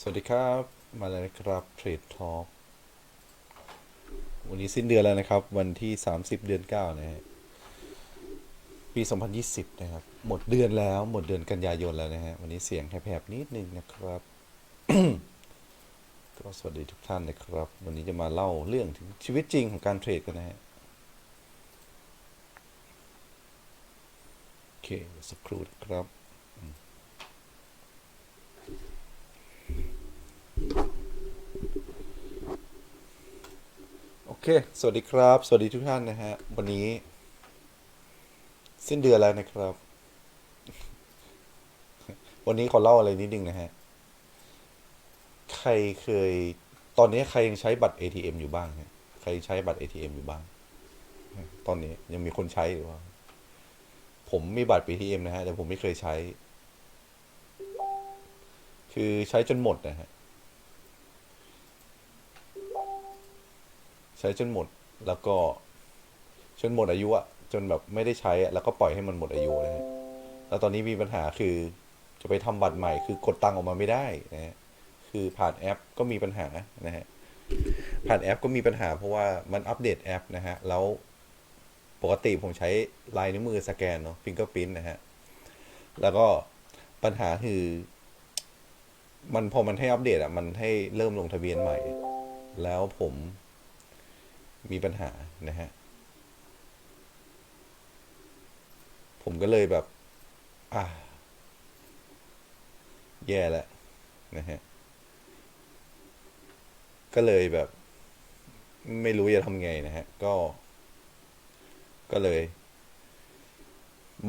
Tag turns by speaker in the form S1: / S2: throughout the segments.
S1: สวัสดีครับ มาแล้วนะครับเทรดทอ l k วันนี้สิ้นเดือนแล้วนะครับ วันที่ 30 เดือน 9 นะฮะ ปี 2020 นะครับ หมดเดือนแล้ว หมดเดือนกันยายนแล้วนะฮะ วันนี้เสียงแหบๆนิดนึงนะครับ ก็สวัสดีทุกท่านนะครับ วันนี้จะมาเล่าเรื่องถึงชีวิตจริงของการเทรดกันนะฮะ โอเคสักครู่นะครับ เค สวัสดีครับ สวัสดีทุกท่านนะฮะ วันนี้ สิ้นเดือนแล้วนะครับ วันนี้ขอเล่าอะไรนิดนึงนะฮะ ใครเคย ตอนนี้ใครยังใช้บัตร ATM อยู่บ้างฮะใครใช้บัตร ATM อยู่บ้าง ตอนนี้ยังมีคนใช้หรือว่า ผมมีบัตร ATM นะฮะ แต่ผมไม่เคยใช้ คือใช้จนหมดนะฮะ ใช้จนหมดแล้วก็จนหมดอายุอะจนแบบไม่ได้ใช้อะแล้วก็ปล่อยให้มันหมดอายุนะฮะแล้วตอนนี้มีปัญหาคือจะไปทำบัตรใหม่ คือกดตังออกมาไม่ได้นะฮะคือผ่านแอปก็มีปัญหานะฮะผ่านแอปก็มีปัญหาเพราะว่ามันอัปเดตแอปนะฮะแล้วปกติผมใช้ลายนิ้วมือสแกนเนาะฟิงเกอร์พิ้นนะฮะแล้วก็ปัญหาคือมันพอมันให้อัปเดตอะมันให้เริ่มลงทะเบียนใหม่ แล้วผม มีปัญหานะฮะ ผมก็เลยแบบ อ่า แย่แล้วนะฮะ ก็เลยแบบ ไม่รู้จะทำไงนะฮะ ก็ ก็เลย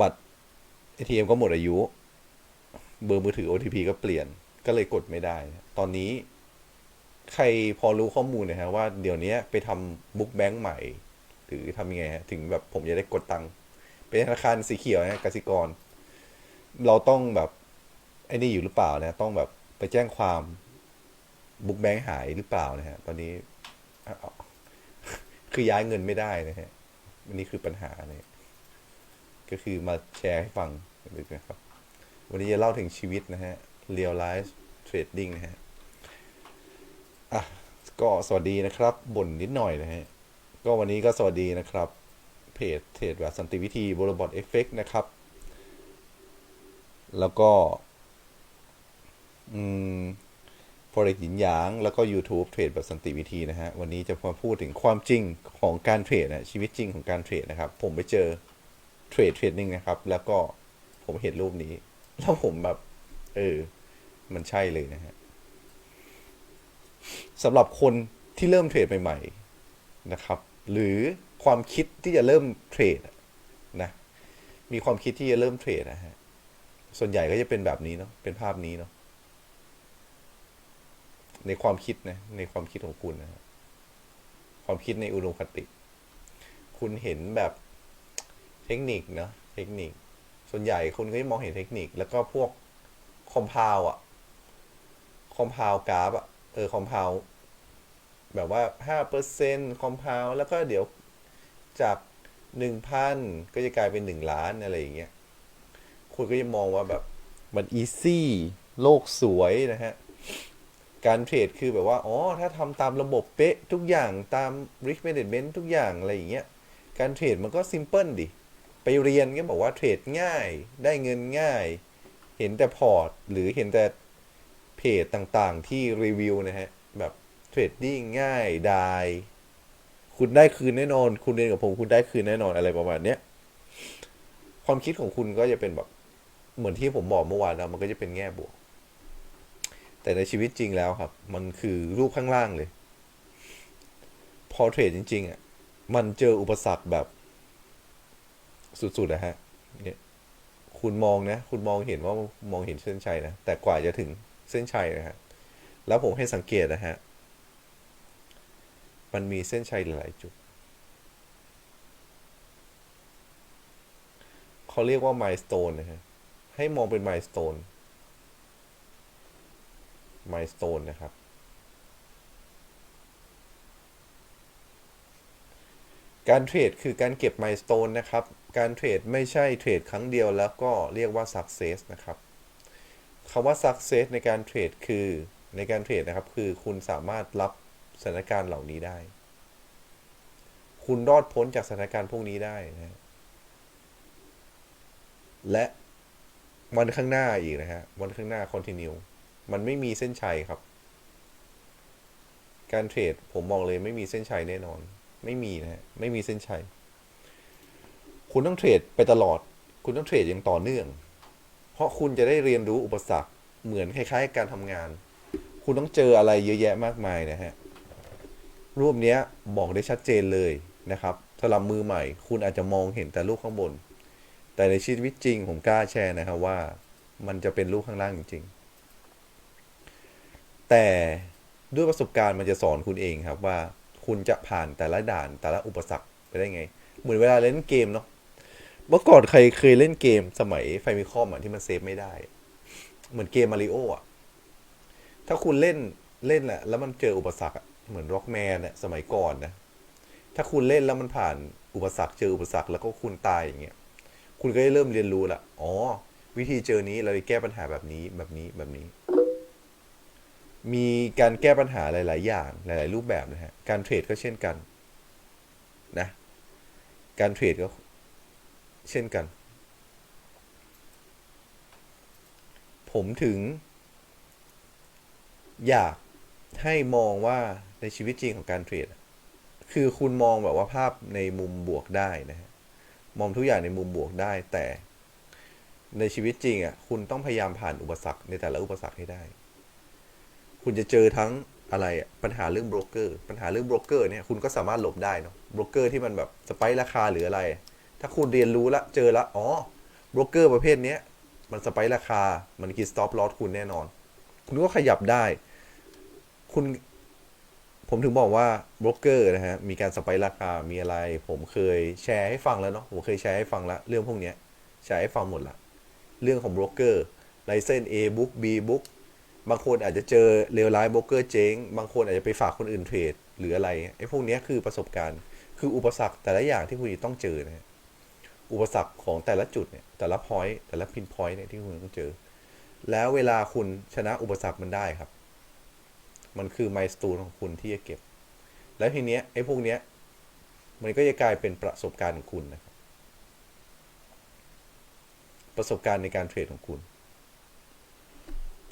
S1: บัตร ATM ก็หมดอายุ เบอร์มือถือ OTP ก็เปลี่ยน ก็เลยกดไม่ได้ ตอนนี้ ใครพอรู้ข้อมูลนะฮะว่าเดี๋ยวนี้ไปทำบุ๊กแบงค์ใหม่ หรือทำยังไงฮะถึงแบบผมจะได้กดตังค์เป็นธนาคารสีเขียวนะกสิกร เราต้องแบบไอ้นี่อยู่หรือเปล่านะ ต้องแบบไปแจ้งความบุ๊กแบงค์หายหรือเปล่านะฮะ ตอนนี้ คือย้ายเงินไม่ได้นะฮะอันนี้คือปัญหาเนี่ยก็คือมาแชร์ให้ฟังนะครับ วันนี้จะเล่าถึงชีวิตนะฮะ real life trading นะฮะ อะก็สวัสดีนะครับบ่นนิดหน่อยนะฮะก็วันนี้ก็สวัสดีนะครับ เพจเทรดแบบสันติวิธีบรบอทเอฟเฟกนะครับ แล้วก็ อืมโปรเจกต์หยินหยาง แล้วก็ YouTube เทรดแบบสันติวิธีนะฮะ วันนี้จะมาพูดถึงความจริงของการเทรดนะชีวิตจริงของการเทรดนะครับ ผมไปเจอเทรดเทรดหนึ่งนะครับ แล้วก็ผมเห็นรูปนี้ แล้วผมแบบ เออ มันใช่เลยนะฮะ สำหรับคนที่เริ่มเทรดใหม่ๆนะครับหรือความคิดที่จะเริ่มเทรดนะมีความคิดที่จะเริ่มเทรดนะฮะส่วนใหญ่ก็จะเป็นแบบนี้เนาะเป็นภาพนี้เนาะในความคิดนะในความคิดของคุณนะความคิดในอุดมคติ คุณเห็นแบบเทคนิคเนาะเทคนิค ส่วนใหญ่คุณก็จะมองเห็นเทคนิค แล้วก็พวกคอมพาวอะคอมพาวกราฟอะ เออคอมเพลแบบว่าห้าเปอร์เซ็นต์คอมเพลแล้วก็เดี๋ยวจากหนึ่งพันก็จะกลายเป็นหนึ่งล้านอะไรอย่างเงี้ยคุณก็จะมองว่าแบบมันอีซี่โลกสวยนะฮะ การเทรดคือแบบว่า อ๋อ ถ้าทำตามระบบเป๊ะทุกอย่างตาม risk management ทุกอย่างอะไรอย่างเงี้ย การเทรดมันก็ซิมเพิลดิ ไปเรียนก็บอกว่าเทรดง่าย ได้เงินง่าย เห็นแต่พอร์ต หรือเห็นแต่ เพจต่างๆ ที่รีวิวนะฮะ แบบเทรดดิ้งง่ายดายคุณได้คืนแน่นอน คุณเรียนกับผมคุณได้คืนแน่นอนอะไรประมาณเนี้ยความคิดของคุณก็จะเป็นแบบเหมือนที่ผมบอกเมื่อวานนะมันก็จะเป็นแง่บวก แต่ในชีวิตจริงแล้วครับ มันคือรูปข้างล่างเลย พอเทรดจริง ๆ อะ มันเจออุปสรรคแบบ สุดๆนะฮะ เนี่ย คุณมองนะ คุณมองเห็นว่ามองเห็นเส้นชัยนะ แต่กว่าจะถึง เส้นชัยนะฮะ แล้วผมให้สังเกตนะฮะ มันมีเส้นชัยหลายจุด เขาเรียกว่ามายสเตนนะฮะ ให้มองเป็นมายสเตนมายสเตนนะครับ การเทรดคือการเก็บมายสเตนนะครับ การเทรดไม่ใช่เทรดครั้งเดียวแล้วก็เรียกว่า success นะครับ คำว่า success ในการเทรดคือในการเทรดนะครับ คือคุณสามารถรับสถานการณ์เหล่านี้ได้ คุณรอดพ้นจากสถานการณ์พวกนี้ได้นะฮะและวันข้างหน้าอีกนะฮะ วันข้างหน้าคอนติเนียมันไม่มีเส้นชัยครับ การเทรดผมบอกเลยไม่มีเส้นชัยแน่นอน ไม่มีนะฮะ ไม่มีเส้นชัย คุณต้องเทรดไปตลอด คุณต้องเทรดอย่างต่อเนื่อง เพราะคุณจะได้เรียนรู้อุปสรรคเหมือนคล้ายๆการทำงาน คุณต้องเจออะไรเยอะแยะมากมายนะฮะรูปนี้บอกได้ชัดเจนเลยนะครับสำหรับมือใหม่ คุณอาจจะมองเห็นแต่รูปข้างบน แต่ในชีวิตจริงผมกล้าแชร์นะครับว่า มันจะเป็นรูปข้างล่างจริง ๆ แต่ด้วยประสบการณ์มันจะสอนคุณเองครับว่า คุณจะผ่านแต่ละด่านแต่ละอุปสรรคไปได้ไง เหมือนเวลาเล่นเกมเนาะ เมื่อก่อนใครเคยเล่นเกมสมัยไฟมิคอมอะที่มันเซฟไม่ได้ เหมือนเกมมาริโออะ ถ้าคุณเล่นเล่นแหละแล้วมันเจออุปสรรคเหมือนร็อกแมนอะสมัยก่อนนะ ถ้าคุณเล่นแล้วมันผ่านอุปสรรคเจออุปสรรคแล้วก็คุณตายอย่างเงี้ย คุณก็ได้เริ่มเรียนรู้ละอ๋อ วิธีเจอนี้เราจะแก้ปัญหาแบบนี้แบบนี้แบบนี้ มีการแก้ปัญหาหลาย ๆ อย่างหลาย ๆ รูปแบบนะฮะ การเทรดก็เช่นกัน นะ การเทรดก็ เช่นกัน ผมถึง อยากให้มองว่าในชีวิตจริงของการเทรดคือคุณมองแบบว่าภาพในมุมบวกได้นะฮะมองทุกอย่างในมุมบวกได้ แต่ในชีวิตจริงอะคุณต้องพยายามผ่านอุปสรรคในแต่ละอุปสรรคให้ได้ คุณจะเจอทั้งอะไรอะปัญหาเรื่องโบรกเกอร์ ปัญหาเรื่องโบรกเกอร์เนี่ยคุณก็สามารถหลบได้เนาะโบรกเกอร์ที่มันแบบสไปค์ราคาหรืออะไร ถ้าคุณเรียนรู้ละเจอละอ๋อโบรกเกอร์ประเภทเนี้ยมันสไปราคา มันคิดสต็อปลอสคุณแน่นอน คุณก็ขยับได้ คุณ ผมถึงบอกว่าโบรกเกอร์นะฮะ มีการสไปราคา มีอะไร ผมเคยแชร์ให้ฟังแล้วเนาะ ผมเคยแชร์ให้ฟังล้วเรื่องพวกเนี้ยแชร์ให้ฟังหมดละ เรื่องของโบรกเกอร์ไลเซน A บุ๊ก B บุ๊กบางคนอาจจะเจอเลวร้ายโบรกเกอร์เจ๊ง บางคนอาจจะไปฝากคนอื่นเทรดหรืออะไร ไอ้พวกนี้คือประสบการณ์ คืออุปสรรคแต่ละอย่างที่คุณจะต้องเจอนะฮะ อุปสรรคของแต่ละจุดเนี่ยแต่ละพอยต์แต่ละพินพอยต์เนี่ยที่คุณต้องเจอ แล้วเวลาคุณชนะอุปสรรคมันได้ครับ มันคือไมล์สตูนของคุณที่จะเก็บ แล้วทีเนี้ยไอ้พวกเนี้ยมันก็จะกลายเป็นประสบการณ์ของคุณนะครับ ประสบการณ์ในการเทรดของคุณ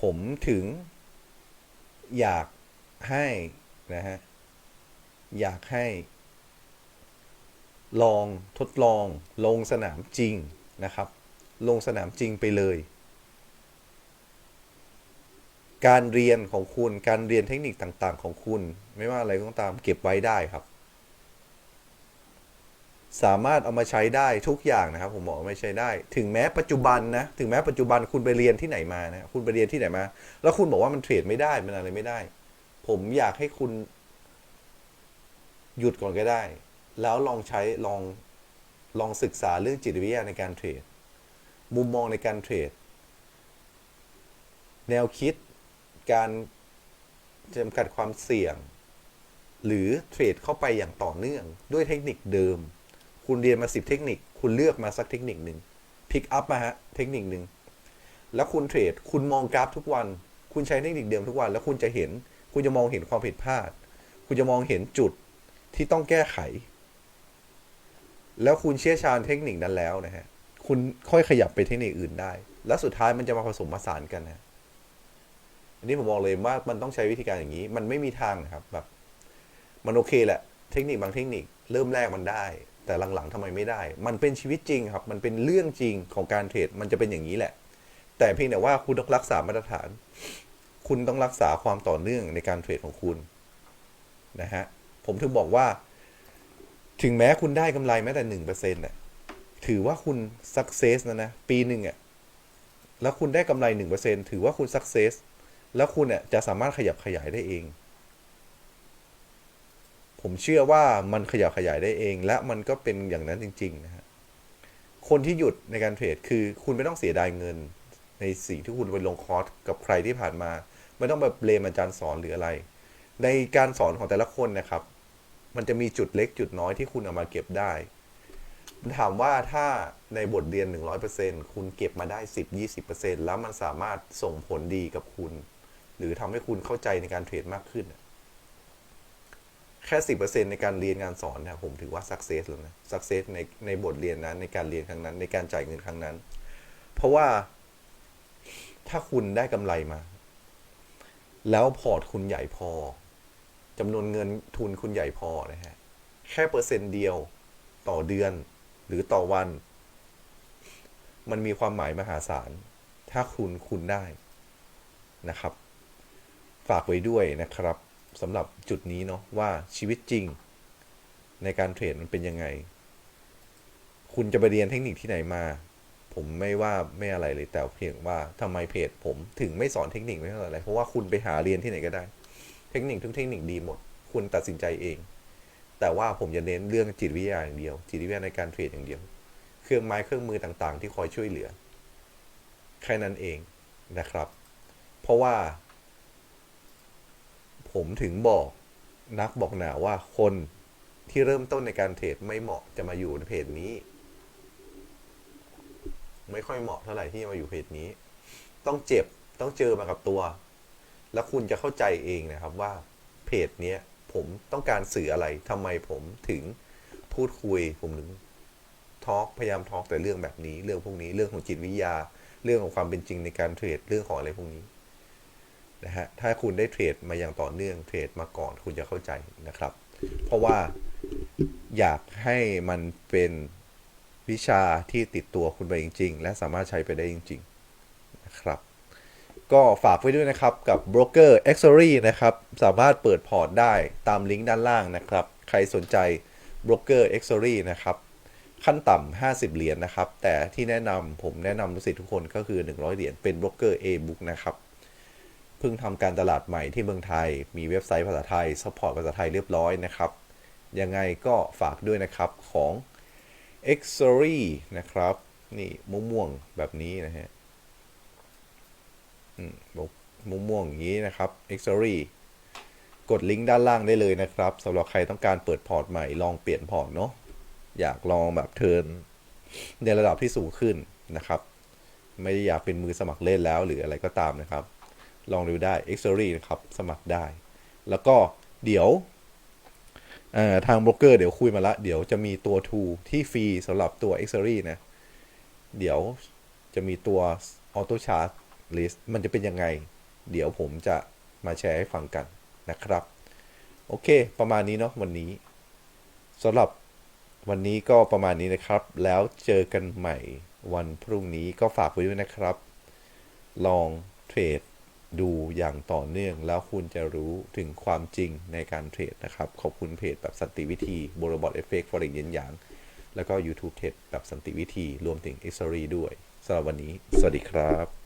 S1: ผมถึงอยากให้นะฮะอยากให้ ลองทดลองลงสนามจริงนะครับ ลงสนามจริงไปเลย การเรียนของคุณ การเรียนเทคนิคต่างๆ ของคุณ ไม่ว่าอะไรก็ตามเก็บไว้ได้ครับ สามารถเอามาใช้ได้ทุกอย่างนะครับ ผมบอกไม่ใช้ได้ ถึงแม้ปัจจุบันนะ ถึงแม้ปัจจุบันคุณไปเรียนที่ไหนมานะ คุณไปเรียนที่ไหนมา แล้วคุณบอกว่ามันเทรดไม่ได้ มันอะไรไม่ได้ ผมอยากให้คุณ หยุดก่อนก็ได้ แล้วลองใช้ลองลองศึกษาเรื่องจิตวิทยาในการเทรด มุมมองในการเทรด แนวคิดการจำกัดความเสี่ยง หรือเทรดเข้าไปอย่างต่อเนื่องด้วยเทคนิคเดิม คุณเรียนมาสิบเทคนิค คุณเลือกมาสักเทคนิคหนึ่งพิกอัพมาฮะ เทคนิคหนึ่งแล้วคุณเทรด คุณมองกราฟทุกวัน คุณใช้เทคนิคเดิมทุกวัน แล้วคุณจะเห็น คุณจะมองเห็นความผิดพลาด คุณจะมองเห็นจุดที่ต้องแก้ไข แล้วคุณเชี่ยวชาญเทคนิคนั้นแล้วนะฮะ คุณค่อยขยับไปเทคนิคอื่นได้ แล้วสุดท้ายมันจะมาผสมผสานกันนะ อันนี้ผมบอกเลยว่ามันต้องใช้วิธีการอย่างนี้ มันไม่มีทางครับแบบ มันโอเคแหละ เทคนิคบางเทคนิค เริ่มแรกมันได้ แต่หลังๆทำไมไม่ได้ มันเป็นชีวิตจริงครับ มันเป็นเรื่องจริงของการเทรด มันจะเป็นอย่างนี้แหละ แต่เพียงแต่ว่าคุณต้องรักษามาตรฐาน คุณต้องรักษาความต่อเนื่องในการเทรดของคุณนะฮะ ผมถึงบอกว่า ถึงแม้คุณได้กำไรแม้แต่หนึ่งเปอร์เซ็นต์น่ะถือว่าคุณสักเซสนะนะ ปีหนึ่งอะแล้วคุณได้กำไรหนึ่งเปอร์เซ็นถือว่าคุณสักเซสแล้วคุณเนี่ยจะสามารถขยับขยายได้เอง ผมเชื่อว่ามันขยับขยายได้เอง และมันก็เป็นอย่างนั้นจริง ๆ นะฮะ คนที่หยุดในการเทรดคือคุณไม่ต้องเสียดายเงิน ในสิ่งที่คุณไปลงคอร์สกับใครที่ผ่านมา ไม่ต้องแบบเบลมอาจารย์สอนหรืออะไร ในการสอนของแต่ละคนนะครับ มันจะมีจุดเล็กจุดน้อยที่คุณเอามาเก็บได้ ถามว่าถ้าในบทเรียน 100%คุณเก็บมาได้ 10-20%แล้วมันสามารถส่งผลดีกับคุณ หรือทำให้คุณเข้าใจในการเทรดมากขึ้น แค่สิบเปอร์เซ็นในการเรียนการสอนเนี่ยผมถือว่าสักเซสแล้วนะสักเซสในในบทเรียนนั้นในการเรียนครั้งนั้น ในการจ่ายเงินครั้งนั้น เพราะว่าถ้าคุณได้กำไรมา แล้วพอร์ตคุณใหญ่พอ จำนวนเงินทุนคุณใหญ่พอนะฮะ แค่เปอร์เซ็นต์เดียวต่อเดือนหรือต่อวัน มันมีความหมายมหาศาล ถ้าคุณคุณได้นะครับ ฝากไว้ด้วยนะครับสำหรับจุดนี้เนาะว่าชีวิตจริง ในการเทรดมันเป็นยังไง คุณจะไปเรียนเทคนิคที่ไหนมา ผมไม่ว่าไม่อะไรเลยแต่เพียงว่าทำไมเพจผมถึงไม่สอนเทคนิคไม่เท่าไหร่เพราะว่าคุณไปหาเรียนที่ไหนก็ได้ เทคนิคทุกเทคนิคดีหมด คุณตัดสินใจเอง แต่ว่าผมจะเน้นเรื่องจิตวิทยาอย่างเดียว จิตวิทยาในการเทรดอย่างเดียว เครื่องไม้เครื่องมือต่างๆ ที่คอยช่วยเหลือ แค่นั้นเองนะครับ เพราะว่า ผมถึงบอกนักบอกหนาว่าคนที่เริ่มต้นในการเทรดไม่เหมาะจะมาอยู่ในเพจนี้ ไม่ค่อยเหมาะเท่าไหร่ที่จะมาอยู่เพจนี้ ต้องเจ็บต้องเจอมากับตัว แล้วคุณจะเข้าใจเองนะครับว่าเพจเนี้ยผมต้องการสื่ออะไรทำไมผมถึงพูดคุยผมถึงทอล์กพยายามทอล์กแต่เรื่องแบบนี้ เรื่องพวกนี้เรื่องของจิตวิทยา เรื่องของความเป็นจริงในการเทรดเรื่องของอะไรพวกนี้นะฮะถ้าคุณได้เทรดมาอย่างต่อเนื่องเทรดมาก่อนคุณจะเข้าใจนะครับ เพราะว่าอยากให้มันเป็นวิชาที่ติดตัวคุณไปจริง ๆ และสามารถใช้ไปได้จริง ๆ นะครับ ก็ฝากไว้ด้วยนะครับกับ Broker e s s o r y นะครับ สามารถเปิดพอร์ตได้ตามลิงก์ด้านล่างนะครับ ใครสนใจ Broker e s s o r y นะครับ ขั้นต่ำ50 เหรียญนะครับ แต่ที่แนะนำผมแนะนำลูกศิษย์ทุกคนก็คือ 100 เหรียญเป็น Broker A-Book นะครับ เพิ่งทำการตลาดใหม่ที่เมืองไทย มีเว็บไซต์ภาษาไทยซัพพอร์ตภาษาไทยเรียบร้อยนะครับ ยังไงก็ฝากด้วยนะครับของ e x o r y นะครับ นี่ม่วงๆแบบนี้นะฮะ อืมม่วงๆอย่างนี้นะครับ e x o r y กดลิงก์ด้านล่างได้เลยนะครับสำหรับใครต้องการเปิดพอร์ตใหม่ลองเปลี่ยนพอร์ตเนาะอยากลองแบบเทิร์นในระดับที่สูงขึ้นนะครับ ไม่ได้อยากเป็นมือสมัครเล่นแล้วหรืออะไรก็ตามนะครับ ลองดูได้ e x o r y นะครับ สมัครได้ แล้วก็เดี๋ยวทางโบรกเกอร์เดี๋ยวคุยมาละเดี๋ยวจะมีตัว t o ที่ฟรีสำหรับตัว e x o r y นะ เดี๋ยวจะมีตัว Auto Chart List มันจะเป็นยังไง เดี๋ยวผมจะมาแชร์ให้ฟังกันนะครับ โอเค ประมาณนี้เนาะวันนี้สำหรับวันนี้ก็ประมาณนี้นะครับ แล้วเจอกันใหม่วันพรุ่งนี้ก็ฝากไว้ด้วยนะครับ ลองเทรดดูอย่างต่อเนื่องแล้วคุณจะรู้ถึงความจริงในการเทรดนะครับ ขอบคุณเพจแบบสันติวิธีบรบอทเอฟเฟกต์ฟอร์เรกเย็นหยาง แล้วก็ YouTube เทรดแบบสันติวิธีรวมถึง e x o r y ด้วยสำหรับวันนี้ สวัสดีครับ